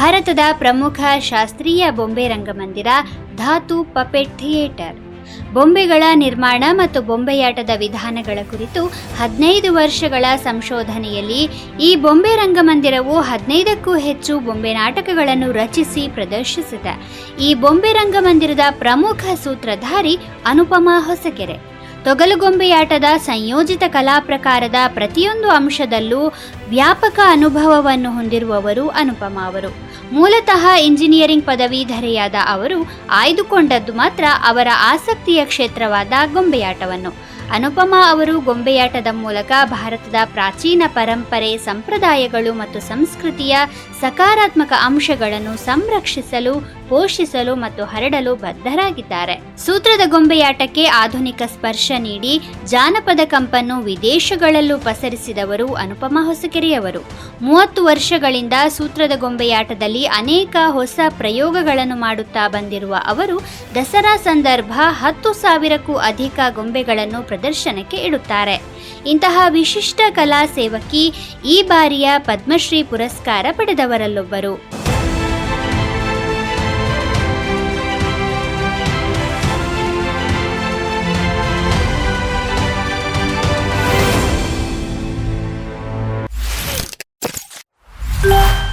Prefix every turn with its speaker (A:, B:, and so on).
A: ಭಾರತದ ಪ್ರಮುಖ ಶಾಸ್ತ್ರೀಯ ಬೊಂಬೆ ರಂಗಮಂದಿರ ಧಾತು ಪಪೆಟ್ ಥಿಯೇಟರ್. ಬೊಂಬೆಗಳ ನಿರ್ಮಾಣ ಮತ್ತು ಬೊಂಬೆಯಾಟದ ವಿಧಾನಗಳ ಕುರಿತು ಹದಿನೈದು ವರ್ಷಗಳ ಸಂಶೋಧನೆಯಲ್ಲಿ ಈ ಬೊಂಬೆ ರಂಗಮಂದಿರವು ಹದಿನೈದಕ್ಕೂ ಹೆಚ್ಚು ಬೊಂಬೆ ನಾಟಕಗಳನ್ನು ರಚಿಸಿ ಪ್ರದರ್ಶಿಸಿದೆ. ಈ ಬೊಂಬೆ ರಂಗಮಂದಿರದ ಪ್ರಮುಖ ಸೂತ್ರಧಾರಿ ಅನುಪಮಾ ಹೊಸಕೆರೆ. ತೊಗಲುಗೊಂಬೆಯಾಟದ ಸಂಯೋಜಿತ ಕಲಾ ಪ್ರಕಾರದ ಪ್ರತಿಯೊಂದು ಅಂಶದಲ್ಲೂ ವ್ಯಾಪಕ ಅನುಭವವನ್ನು ಹೊಂದಿರುವವರು ಅನುಪಮಾ ಅವರು. ಮೂಲತಃ ಇಂಜಿನಿಯರಿಂಗ್ ಪದವೀಧರೆಯಾದ ಅವರು ಆಯ್ದುಕೊಂಡದ್ದು ಮಾತ್ರ ಅವರ ಆಸಕ್ತಿಯ ಕ್ಷೇತ್ರವಾದ ಗೊಂಬೆಯಾಟವನ್ನು. ಅನುಪಮಾ ಅವರು ಗೊಂಬೆಯಾಟದ ಮೂಲಕ ಭಾರತದ ಪ್ರಾಚೀನ ಪರಂಪರೆ, ಸಂಪ್ರದಾಯಗಳು ಮತ್ತು ಸಂಸ್ಕೃತಿಯ ಸಕಾರಾತ್ಮಕ ಅಂಶಗಳನ್ನು ಸಂರಕ್ಷಿಸಲು ಪೋಷಿಸಲು ಮತ್ತು ಹರಡಲು ಬದ್ಧರಾಗಿದ್ದಾರೆ. ಸೂತ್ರದ ಗೊಂಬೆಯಾಟಕ್ಕೆ ಆಧುನಿಕ ಸ್ಪರ್ಶ ನೀಡಿ ಜಾನಪದ ಕಂಪನ್ನು ವಿದೇಶಗಳಲ್ಲೂ ಪಸರಿಸಿದವರು ಅನುಪಮಾ ಹೊಸಕೆರೆಯವರು. ಮೂವತ್ತು ವರ್ಷಗಳಿಂದ ಸೂತ್ರದ ಗೊಂಬೆಯಾಟದಲ್ಲಿ ಅನೇಕ ಹೊಸ ಪ್ರಯೋಗಗಳನ್ನು ಮಾಡುತ್ತಾ ಬಂದಿರುವ ಅವರು, ದಸರಾ ಸಂದರ್ಭ ಹತ್ತು ಸಾವಿರಕ್ಕೂ ಅಧಿಕ ಗೊಂಬೆಗಳನ್ನು ಪ್ರದರ್ಶನಕ್ಕೆ ಇಡುತ್ತಾರೆ. ಇಂತಹ ವಿಶಿಷ್ಟ ಕಲಾ ಸೇವಕಿ ಈ ಬಾರಿಯ ಪದ್ಮಶ್ರೀ ಪುರಸ್ಕಾರ ಪಡೆದವರಲ್ಲೊಬ್ಬರು. Bye.